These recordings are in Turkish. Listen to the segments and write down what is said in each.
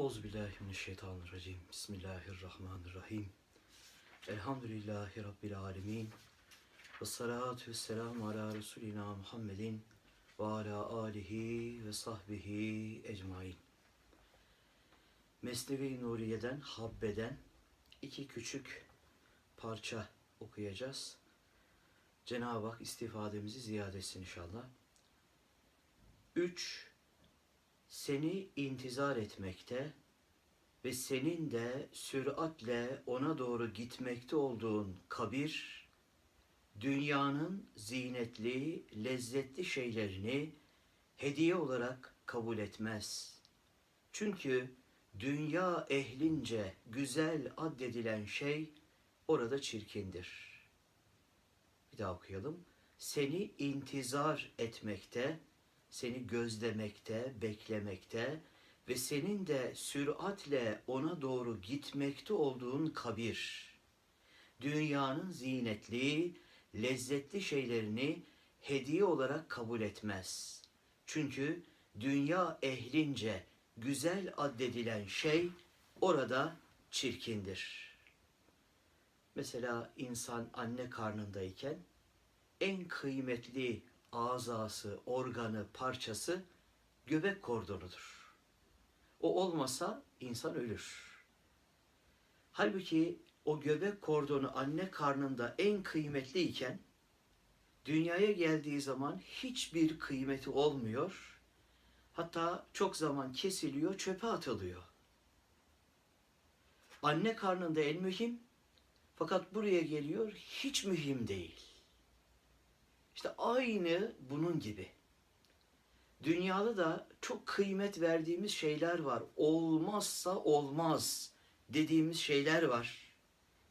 Euzubillahimineşşeytanirracim. Bismillahirrahmanirrahim. Elhamdülillahi Rabbil alemin. Ve salatu ve selamu ala Resulina Muhammedin ve ala alihi ve sahbihi ecmain. Mesnevi Nuriye'den, Habbe'den iki küçük parça okuyacağız. Cenab-ı Hak istifademizi ziyade etsin inşallah. Üç, seni intizar etmekte ve senin de süratle ona doğru gitmekte olduğun kabir, dünyanın zinetli, lezzetli şeylerini hediye olarak kabul etmez. Çünkü dünya ehlince güzel addedilen şey orada çirkindir. Bir daha okuyalım. Seni intizar etmekte, seni gözlemekte, beklemekte ve senin de süratle ona doğru gitmekte olduğun kabir. Dünyanın zinetli, lezzetli şeylerini hediye olarak kabul etmez. Çünkü dünya ehlince güzel addedilen şey orada çirkindir. Mesela insan anne karnındayken en kıymetli azası, organı, parçası göbek kordonudur. O olmasa insan ölür. Halbuki o göbek kordonu anne karnında en kıymetliyken dünyaya geldiği zaman hiçbir kıymeti olmuyor. Hatta çok zaman kesiliyor, çöpe atılıyor. Anne karnında en mühim fakat buraya geliyor hiç mühim değil. İşte aynı bunun gibi. Dünyada da çok kıymet verdiğimiz şeyler var. Olmazsa olmaz dediğimiz şeyler var.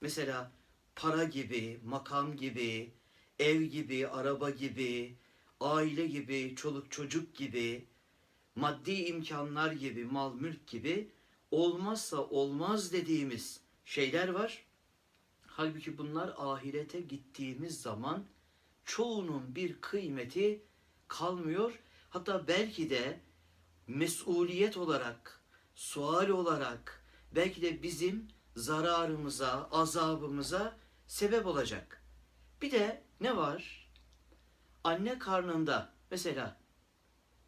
Mesela para gibi, makam gibi, ev gibi, araba gibi, aile gibi, çoluk çocuk gibi, maddi imkanlar gibi, mal mülk gibi olmazsa olmaz dediğimiz şeyler var. Halbuki bunlar ahirete gittiğimiz zaman çoğunun bir kıymeti kalmıyor. Hatta belki de mesuliyet olarak, sual olarak belki de bizim zararımıza, azabımıza sebep olacak. Bir de ne var? Anne karnında mesela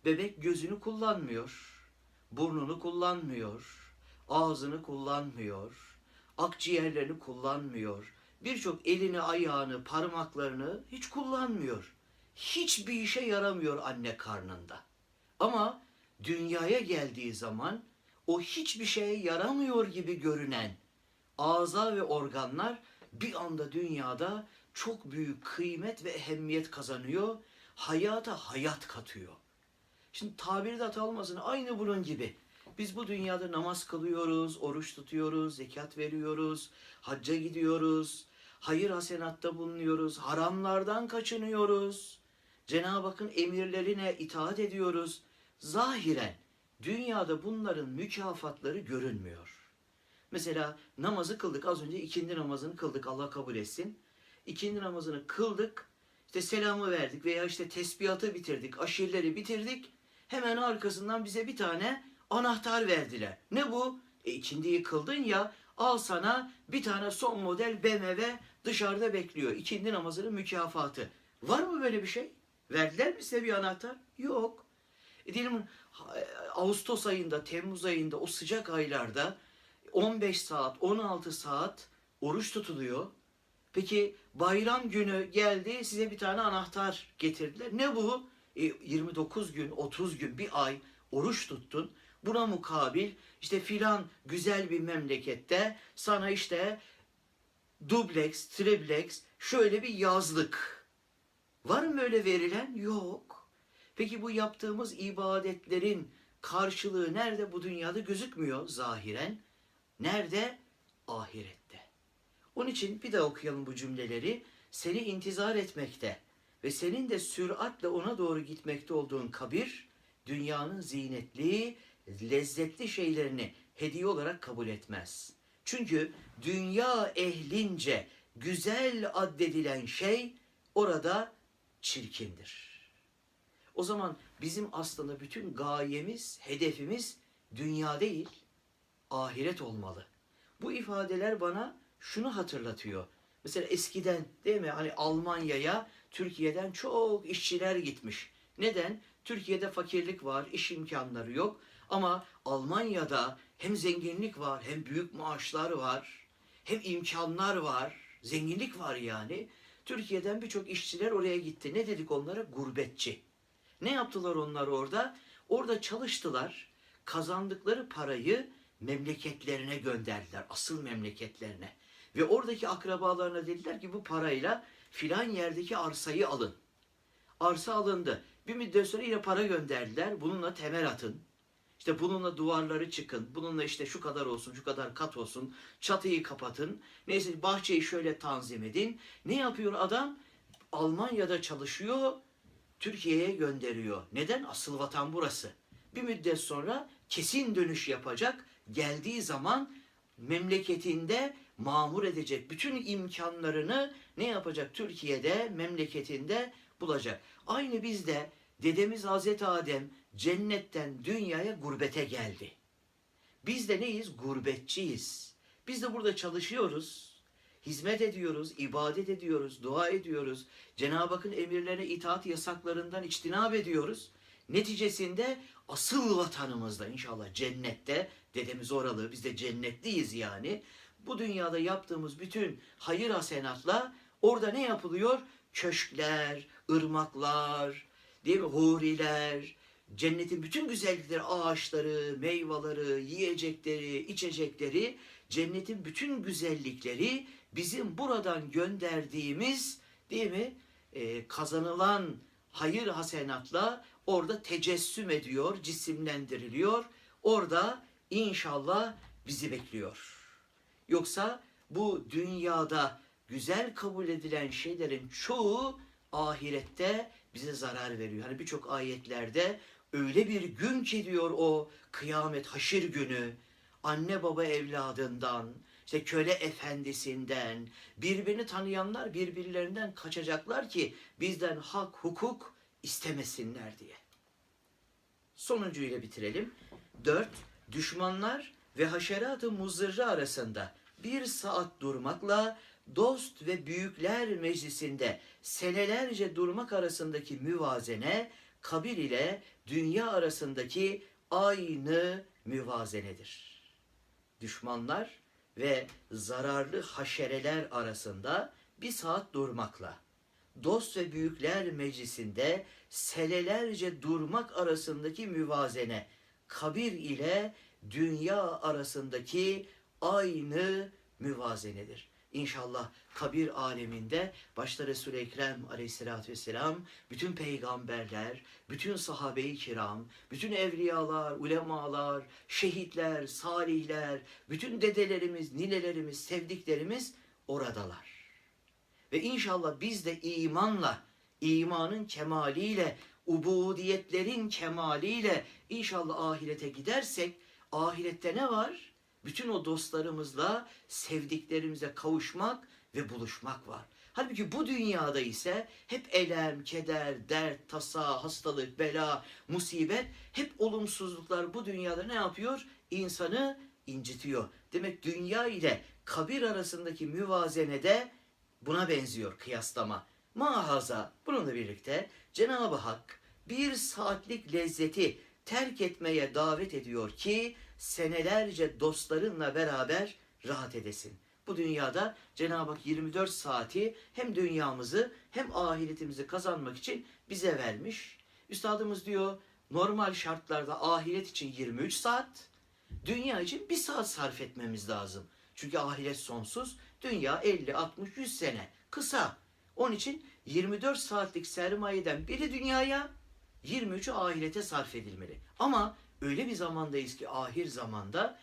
bebek gözünü kullanmıyor, burnunu kullanmıyor, ağzını kullanmıyor, akciğerlerini kullanmıyor, birçok elini, ayağını, parmaklarını hiç kullanmıyor. Hiçbir işe yaramıyor anne karnında. Ama dünyaya geldiği zaman o hiçbir şeye yaramıyor gibi görünen ağza ve organlar bir anda dünyada çok büyük kıymet ve ehemmiyet kazanıyor. Hayata hayat katıyor. Şimdi tabiri de hata aynı bunun gibi. Biz bu dünyada namaz kılıyoruz, oruç tutuyoruz, zekat veriyoruz, hacca gidiyoruz, hayır hasenatta bulunuyoruz, haramlardan kaçınıyoruz. Cenab-ı Hakk'ın emirlerine itaat ediyoruz. Zahiren dünyada bunların mükafatları görünmüyor. Mesela namazı kıldık. Az önce ikindi namazını kıldık. Allah kabul etsin. İkindi namazını kıldık. İşte selamı verdik veya işte tesbihatı bitirdik, aşirleri bitirdik. Hemen arkasından bize bir tane anahtar verdiler. Ne bu? E ikindiyi kıldın ya al sana bir tane son model BMW dışarıda bekliyor. İkindi namazının mükafatı. Var mı böyle bir şey? Verdiler mi size bir anahtar? Yok. E diyelim Ağustos ayında, Temmuz ayında o sıcak aylarda 15 saat, 16 saat oruç tutuluyor. Peki bayram günü geldi size bir tane anahtar getirdiler. Ne bu? E, 29 gün, 30 gün, bir ay oruç tuttun. Buna mukabil işte filan güzel bir memlekette sana işte dubleks, triplex şöyle bir yazlık. Var mı öyle verilen? Yok. Peki bu yaptığımız ibadetlerin karşılığı nerede? Bu dünyada gözükmüyor zahiren. Nerede? Ahirette. Onun için bir daha okuyalım bu cümleleri. Seni intizar etmekte ve senin de süratle ona doğru gitmekte olduğun kabir, dünyanın zinetli, lezzetli şeylerini hediye olarak kabul etmez. Çünkü dünya ehlince güzel addedilen şey orada çirkindir. O zaman bizim aslında bütün gayemiz, hedefimiz dünya değil, ahiret olmalı. Bu ifadeler bana şunu hatırlatıyor. Mesela eskiden değil mi hani Almanya'ya Türkiye'den çok işçiler gitmiş. Neden? Türkiye'de fakirlik var, iş imkanları yok. Ama Almanya'da hem zenginlik var, hem büyük maaşlar var, hem imkanlar var, zenginlik var yani. Türkiye'den birçok işçiler oraya gitti. Ne dedik onlara? Gurbetçi. Ne yaptılar onlar orada? Orada çalıştılar. Kazandıkları parayı memleketlerine gönderdiler. Asıl memleketlerine. Ve oradaki akrabalarına dediler ki bu parayla filan yerdeki arsayı alın. Arsa alındı. Bir müddet sonra yine para gönderdiler. Bununla temel atın. İşte bununla duvarları çıkın. Bununla işte şu kadar olsun, şu kadar kat olsun. Çatıyı kapatın. Neyse bahçeyi şöyle tanzim edin. Ne yapıyor adam? Almanya'da çalışıyor. Türkiye'ye gönderiyor. Neden? Asıl vatan burası. Bir müddet sonra kesin dönüş yapacak. Geldiği zaman memleketinde mamur edecek. Bütün imkanlarını ne yapacak? Türkiye'de, memleketinde bulacak. Aynı bizde dedemiz Hazreti Adem cennetten dünyaya gurbete geldi. Biz de neyiz? Gurbetçiyiz. Biz de burada çalışıyoruz. Hizmet ediyoruz, ibadet ediyoruz, dua ediyoruz. Cenab-ı Hakk'ın emirlerine itaat yasaklarından içtinab ediyoruz. Neticesinde asıl vatanımızda inşallah cennette, dedemiz oralı, biz de cennetliyiz yani. Bu dünyada yaptığımız bütün hayır hasenatla orada ne yapılıyor? Köşkler, ırmaklar, değil mi? Huriler, cennetin bütün güzellikleri, ağaçları, meyveleri, yiyecekleri, içecekleri, cennetin bütün güzellikleri bizim buradan gönderdiğimiz değil mi? Ee, kazanılan hayır hasenatla orada tecessüm ediyor, cisimlendiriliyor. Orada inşallah bizi bekliyor. Yoksa bu dünyada güzel kabul edilen şeylerin çoğu ahirette bize zarar veriyor. Hani birçok ayetlerde öyle bir gün ki diyor o kıyamet haşir günü anne baba evladından işte köle efendisinden birbirini tanıyanlar birbirlerinden kaçacaklar ki bizden hak hukuk istemesinler diye. Sonuncuyla bitirelim. 4. Düşmanlar ve haşerat-ı muzırrı arasında bir saat durmakla dost ve büyükler meclisinde senelerce durmak arasındaki müvazene kabir ile dünya arasındaki aynı müvazenedir. Düşmanlar ve zararlı haşereler arasında bir saat durmakla dost ve büyükler meclisinde senelerce durmak arasındaki müvazene kabir ile dünya arasındaki aynı müvazenedir. İnşallah kabir aleminde başta Resul-i Ekrem aleyhissalatü vesselam, bütün peygamberler, bütün sahabe-i kiram, bütün evliyalar, ulemalar, şehitler, salihler, bütün dedelerimiz, ninelerimiz, sevdiklerimiz oradalar. Ve inşallah biz de imanla, imanın kemaliyle, ubudiyetlerin kemaliyle inşallah ahirete gidersek, ahirette ne var? Bütün o dostlarımızla, sevdiklerimize kavuşmak ve buluşmak var. Halbuki bu dünyada ise hep elem, keder, dert, tasa, hastalık, bela, musibet, hep olumsuzluklar bu dünyada ne yapıyor? İnsanı incitiyor. Demek dünya ile kabir arasındaki müvazenede buna benziyor kıyaslama. Mahaza bununla birlikte Cenab-ı Hak bir saatlik lezzeti terk etmeye davet ediyor ki senelerce dostlarınla beraber rahat edesin. Bu dünyada Cenab-ı Hak 24 saati hem dünyamızı hem ahiretimizi kazanmak için bize vermiş. Üstadımız diyor normal şartlarda ahiret için 23 saat, dünya için 1 saat sarf etmemiz lazım. Çünkü ahiret sonsuz, dünya 50, 60, 100 sene kısa. Onun için 24 saatlik sermayeden biri dünyaya, 23'ü ahirete sarf edilmeli. Ama öyle bir zamandayız ki ahir zamanda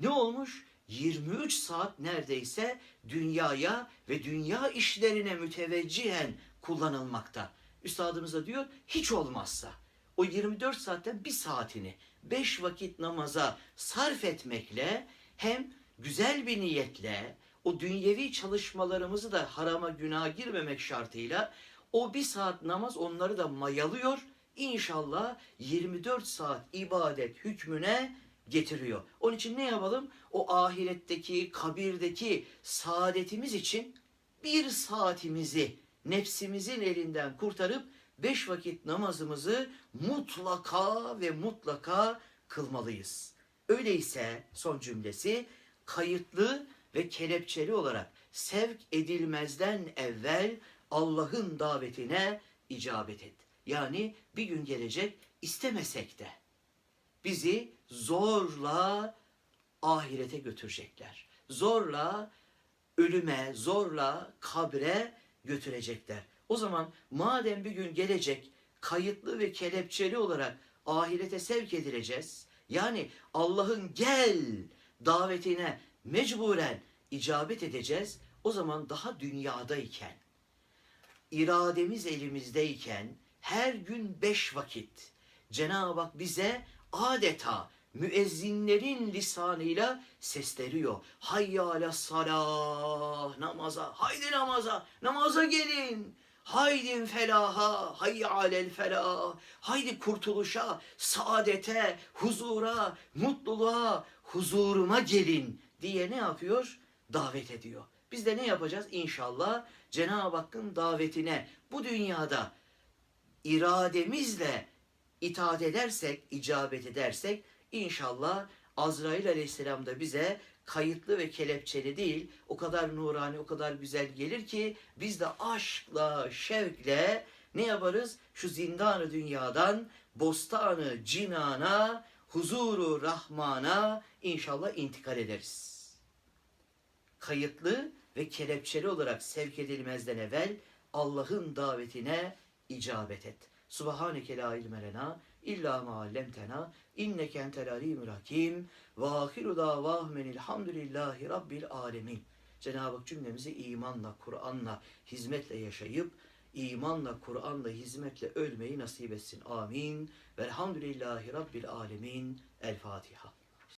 ne olmuş? 23 saat neredeyse dünyaya ve dünya işlerine müteveccihen kullanılmakta. Üstadımız da diyor hiç olmazsa o 24 saatten bir saatini 5 vakit namaza sarf etmekle hem güzel bir niyetle o dünyevi çalışmalarımızı da harama günah girmemek şartıyla o bir saat namaz onları da mayalıyor. İnşallah 24 saat ibadet hükmüne getiriyor. Onun için ne yapalım? O ahiretteki, kabirdeki saadetimiz için bir saatimizi nefsimizin elinden kurtarıp beş vakit namazımızı mutlaka ve mutlaka kılmalıyız. Öyleyse son cümlesi kayıtlı ve kelepçeli olarak sevk edilmezden evvel Allah'ın davetine icabet et. Yani bir gün gelecek istemesek de bizi zorla ahirete götürecekler. Zorla ölüme, zorla kabre götürecekler. O zaman madem bir gün gelecek kayıtlı ve kelepçeli olarak ahirete sevk edileceğiz. Yani Allah'ın gel davetine mecburen icabet edeceğiz. O zaman daha dünyadayken, irademiz elimizdeyken her gün beş vakit Cenab-ı Hak bize adeta müezzinlerin lisanıyla sesleniyor. Hayya ala namaza, haydi namaza, namaza gelin. Haydi felaha, hayya alel felah, haydi kurtuluşa, saadete, huzura, mutluluğa, huzuruma gelin diye ne yapıyor? Davet ediyor. Biz de ne yapacağız? İnşallah Cenab-ı Hakk'ın davetine bu dünyada irademizle itaat edersek, icabet edersek inşallah Azrail aleyhisselam da bize kayıtlı ve kelepçeli değil o kadar nurani, o kadar güzel gelir ki biz de aşkla, şevkle ne yaparız? Şu zindanı dünyadan bostanı cinana, huzuru rahmana inşallah intikal ederiz. Kayıtlı ve kelepçeli olarak sevk edilmezden evvel Allah'ın davetine icabet et. Subhaneke la ilme lena illa ma allamtena inneke entel alimul hakim ve ahiru davahmen elhamdülillahi rabbil alemin. Cenab-ı Hak cümlemizi imanla, Kur'an'la, hizmetle yaşayıp imanla, Kur'an'la, hizmetle ölmeyi nasip etsin. Amin. Velhamdülillahi rabbil alemin. El Fatiha.